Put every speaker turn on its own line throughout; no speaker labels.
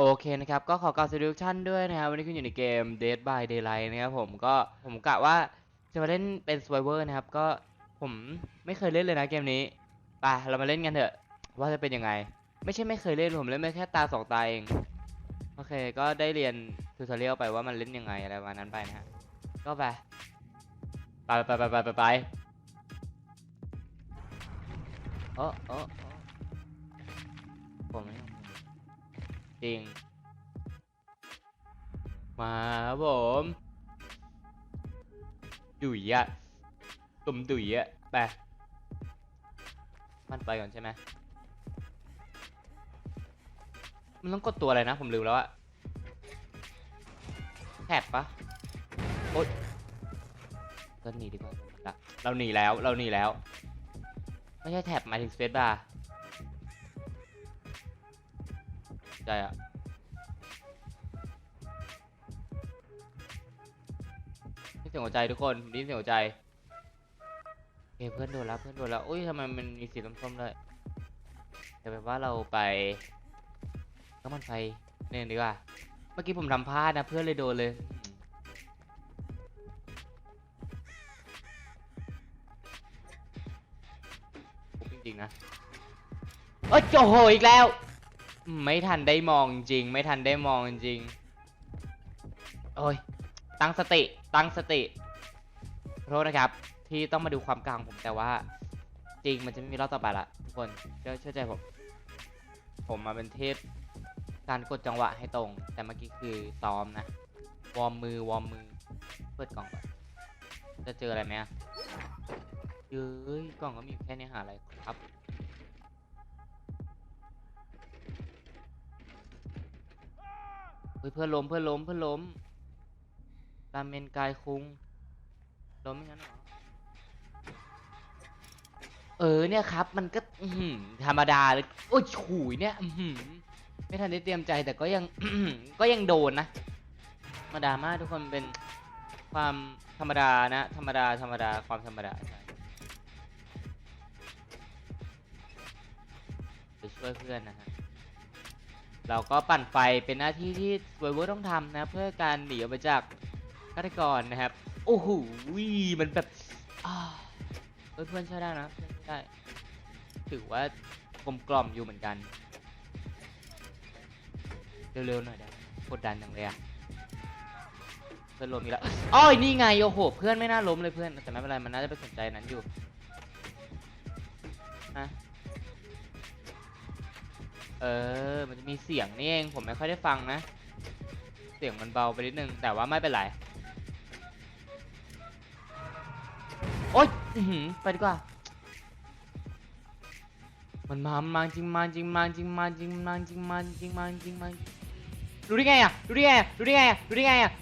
โอเคนะครับ ก็ขอกล่าวสวัสดีทุกท่านด้วยนะครับ วันนี้คุณอยู่ในเกม Dead by Daylight นะครับผมก็ผมกะว่าจะมาเล่นเป็น Survivor นะครับ ก็ผมไม่เคยเล่นเลยนะเกมนี้ไปเรามาเล่นกันเถอะ ว่าจะเป็นยังไง ไม่ใช่ไม่เคยเล่นผมเล่นมาแค่ตาสองตาเอง โอเค ก็ได้เรียนทูตอเรียลไปว่ามันเล่นยังไงอะไรประมาณนั้นไปนะฮะก็ไปไปไปไปไปไปไปโอ้โอ้ผมไม่ จริง มาครับผม ดุยอะตุ่มดุยอะไป มันไปก่อนใช่ไหมมันต้องกดตัวอะไรนะ ผมลืมแล้วอะแท็บปะโอ๊ยก็หนีดีกว่า เราหนีแล้ว เราหนีแล้ว ไม่ใช่แท็บหมายถึงสเปซบาร์ ใช่ะนี่เสียงหัวใจทุกคนผมได้ยินเสียงหัวใจโอเคเพื่อนโดนแล้วเพื่อนโดนแล้วอุ้ยทำไมมันมีสีส้มๆด้วยแต่แบบว่าเราไปก็มันไฟเนี่ยดีกว่า เมื่อกี้ผมทำพลาดนะเพื่อนเลยโดนเลยจริงๆนะ โอ้โหอีกแล้ว ไม่ทันได้มองจริง ไม่ทันได้มองจริง โอ้ย ตั้งสติ ตั้งสติ โทษนะครับ ที่ต้องมาดูความกลางผมแต่ว่า จริงมันจะไม่มีรอบต่อไปละทุกคนเชื่อใจผม ผมมาเป็นเทพการกดจังหวะให้ตรง แต่เมื่อกี้คือซ้อมนะ วอร์มมือ วอร์มมือ เปิดกล่องก่อน จะเจออะไรไหมอะเย้ยกล่องก็มีแค่นี้หาอะไรครับ เฮ้ยเพื่อนล้มเพื่อนล้มเพื่อนล้มรามเมนกายคุงล้มไม่งั้นเหรอเออเนี่ยครับ มันก็ธรรมดาเลยโอ้ยฉุยเนี่ยไม่ทันได้เตรียมใจแต่ก็ยังก็ยังโดนนะธรรมดามากทุกคนเป็นความธรรมดานะ ธรรมดาธรรมดาความธรรมดาใช่ไปช่วยเพื่อนนะฮะ เราก็ปั่นไฟเป็นหน้าที่ที่เวอร์ต้องทำนะ เพื่อการหนีออกมาจากฆาตกรนะครับ โอ้โหมันแบบเฮ้ยเพื่อนใช้ได้นะใช้ได้ถือว่ากลมกล่อมอยู่เหมือนกัน เร็วๆหน่อยได้กดดันจังเลยอะเพื่อนล้มอีกแล้วอ้อยนี่ไงโอ้โห เพื่อนไม่น่าล้มเลยเพื่อนแต่ไม่เป็นไรมันน่าจะไปสนใจนั้นอยู่ฮะ เออ มันจะมีเสียงนี่เอง ผมไม่ค่อยได้ฟังนะ เสียงมันเบาไปนิดนึง แต่ว่าไม่เป็นไร โอ๊ยอื้อหือไปดีกว่า มันมามาจริงมาจริงมาจริงมาจริงมาจริงมาจริงมาจริงมารู้ได้ไงอะรู้ได้ไงอะรู้ได้ไงอะรู้ได้ไงอะ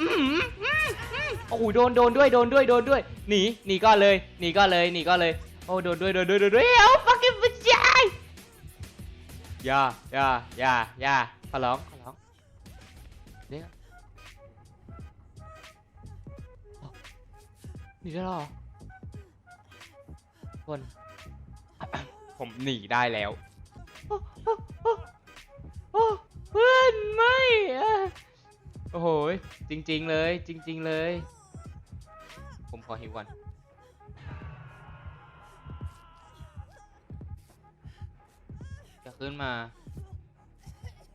อื้หืออื้อหือโอ้โหโดนโดนด้วยโดนด้วยโดนด้วย หนีหนีก็เลยหนีก็เลยหนีก็เลย โอ้โดนด้วยโดนด้วยโดนด้วยเอ้า fucking ผู้ชาย อย่าอย่าอย่าอย่าขอร้องขอร้องเดี๋ยวอ๋อหนีได้แล้วเหรอคนผมหนีได้แล้วโอ้โอ้โอ้โอ้เพื่อนไม่อะโอ้โหยจริง ๆ เลย จริง ๆ เลย ผมขอหิวก่อน ขึ้นมา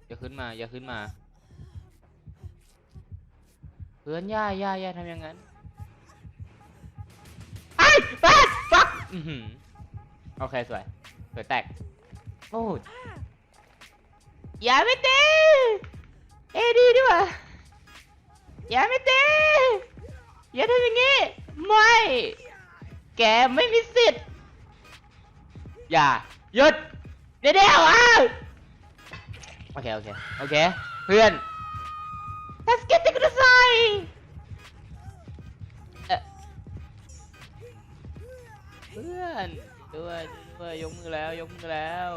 อย่าขึ้นมา อย่าขึ้นมา เพื่อนย่าย่าย่าทำอย่างนั้นไอ้ปัดปักอือหือโอเคสวย สวยแตก โอ้ยอย่าไม่ตีเอดีดีกว่าอย่าไม่ตีอย่าทำอย่างงี้ ไม่ แกไม่มีสิทธิ์ อย่าหยุด เดี๋ยวอ้าวโอเคโอเคโอเคเพื่อน let's get the good side เพื่อนด้วยด้วยยกมือแล้วยกมือแล้ว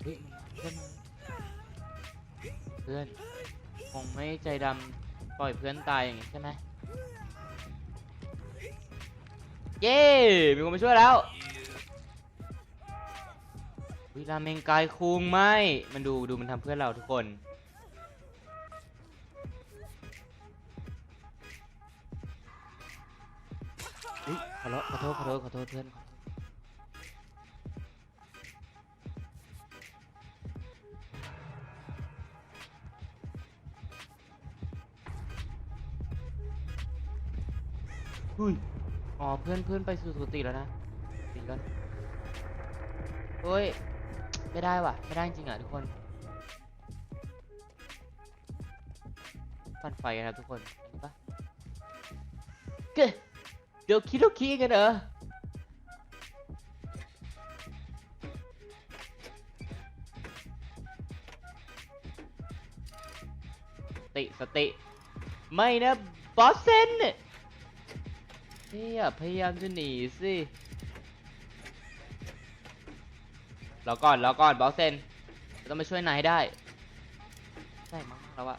เพื่อนเพื่อนคงไม่ใจดำปล่อยเพื่อนตายอย่างนี้ใช่ไหม เย้ มีคนมาช่วยแล้ววิราเมงกายคุงไม่ มันดูดูมันทำเพื่อเราทุกคน อุ๊ยขอโทษขอโทษขอโทษขอโทษเพื่อนอุ้ย อ๋อเพื่อนเพื่อนไปสู่สุติแล้วนะปิดกันเฮ้ยไม่ได้ว่ะไม่ได้จริงอะทุกคนปั่นไฟนะทุกคนเห็นปะเกเดี๋ยวคิดลูกคีกันเหรอสติสติ ไม่นะบอสเซน เฮียพยายามจะหนีสิรอก่อนรอก่อนบอสเซนเราต้องมาช่วยนายให้ได้ใช่มากแล้วอะ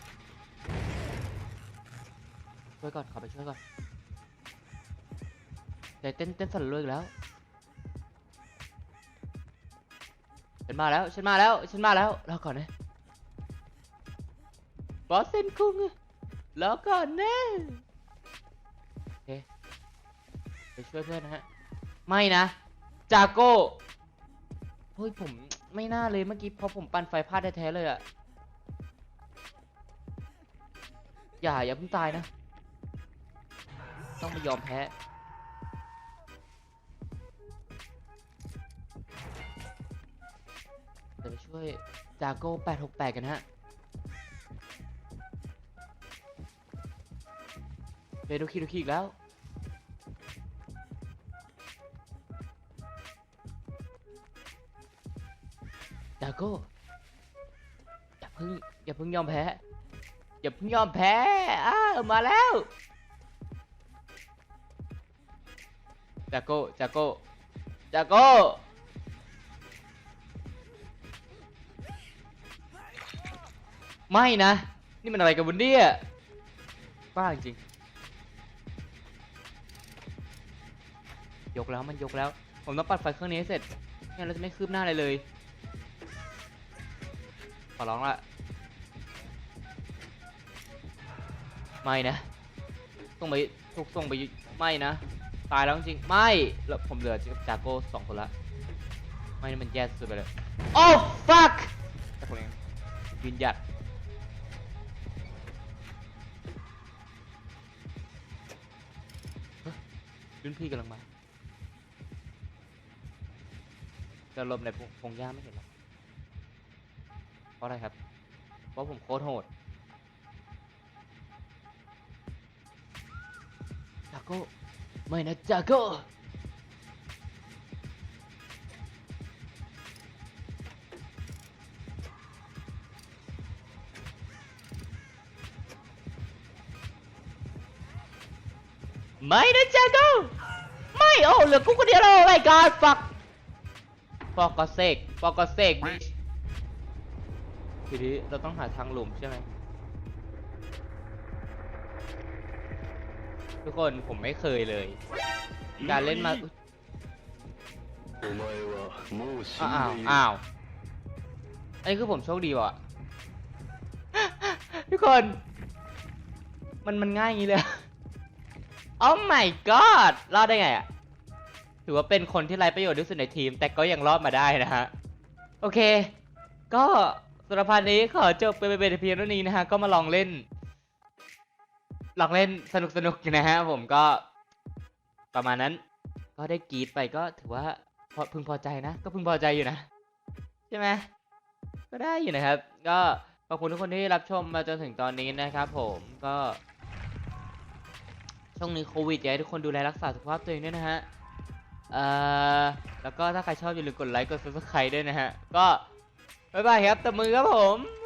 ช่วยก่อนขอไปช่วยก่อนใจเต้นเต้นสั่นเลยแล้วฉันมาแล้วฉันมาแล้วฉันมาแล้วรอก่อนนะบอสเซนคุงรอก่อนนะ ไปช่วยเพื่อนนะฮะ ไม่นะ จาโก้ เฮ้ยผมไม่น่าเลยเมื่อกี้พราะผมปั่นไฟพลาดแท้ๆเลยอะอย่าอย่าเพิ่งตายนะ ต้องไม่ยอมแพ้เดี๋ยวไปช่วยจาโก้868 กันฮะเบดูคิดูคิอีกแล้ว โก้อย่าเพิ่งอย่าเพิ่งยอมแพ้อย่าเพิ่งยอมแพ้อ้ามาแล้วดาโก้ดาโก้ดาโก้ไม่นะ นี่มันอะไรกันบุนเนี่ยบ้าจริง ยกแล้วมันยกแล้ว ผมต้องปัดไฟเครื่องนี้ให้เสร็จไม่งั้นเราจะไม่คืบหน้าอะไรเลย ขอร้องละไม่นะส่งไปถูกส่งไปไม่นะ ตายแล้วจริงๆไม่แล้วผมเหลือจากโก้สองคนละไม่นี่มันแย่สุดไปเลยโอ้ fuck แต่คนนี้ยืนหยัดเฮ้ยรุ่นพี่กำลังมาจะหลบในพงพงหญ้าไม่เห็นหรอก เพราะอะไรครับ เพราะผมโคตรโหดจากโก้ไม่นะจากโก้ไม่นะจากโก้ไม่โอ้เหลือกูคนเดียวแล้วไอ้การฝักฟอกก็เซกฟอกก็เซก ทีนี้เราต้องหาทางหลุมใช่ไหมทุกคนผมไม่เคยเลย การเล่นมาอ้าวอ้าวอันนี้คือผมโชคดีว่ะทุกคน มันมันง่ายงี้เลยโอ้ my god รอดได้ไงอะ ถือว่าเป็นคนที่ไร้ประโยชน์ที่สุดในทีม แต่ก็ยังรอดมาได้นะฮะ โอเค ก็ สำหรับพาร์ทนี้ขอจบไปเป็นเพียงเท่านี้นะฮะ ก็มาลองเล่น ลองเล่นสนุกสนุกนะฮะ ผมก็ประมาณนั้น ก็ได้กรีดไปก็ถือว่าพอพึงพอใจนะ ก็พึงพอใจอยู่นะ ใช่ไหมก็ได้อยู่นะครับ ก็ขอบคุณทุกคนที่รับชมมาจนถึงตอนนี้นะครับผมก็ ช่วงนี้โควิดอยากให้ทุกคนดูแลรักษาสุขภาพตัวเองด้วยนะฮะเอ่อแล้วก็ถ้าใครชอบอย่าลืมกดไลค์กด subscribe ด้วยนะฮะ ก็ บ๊ายบายครับตบมือครับผม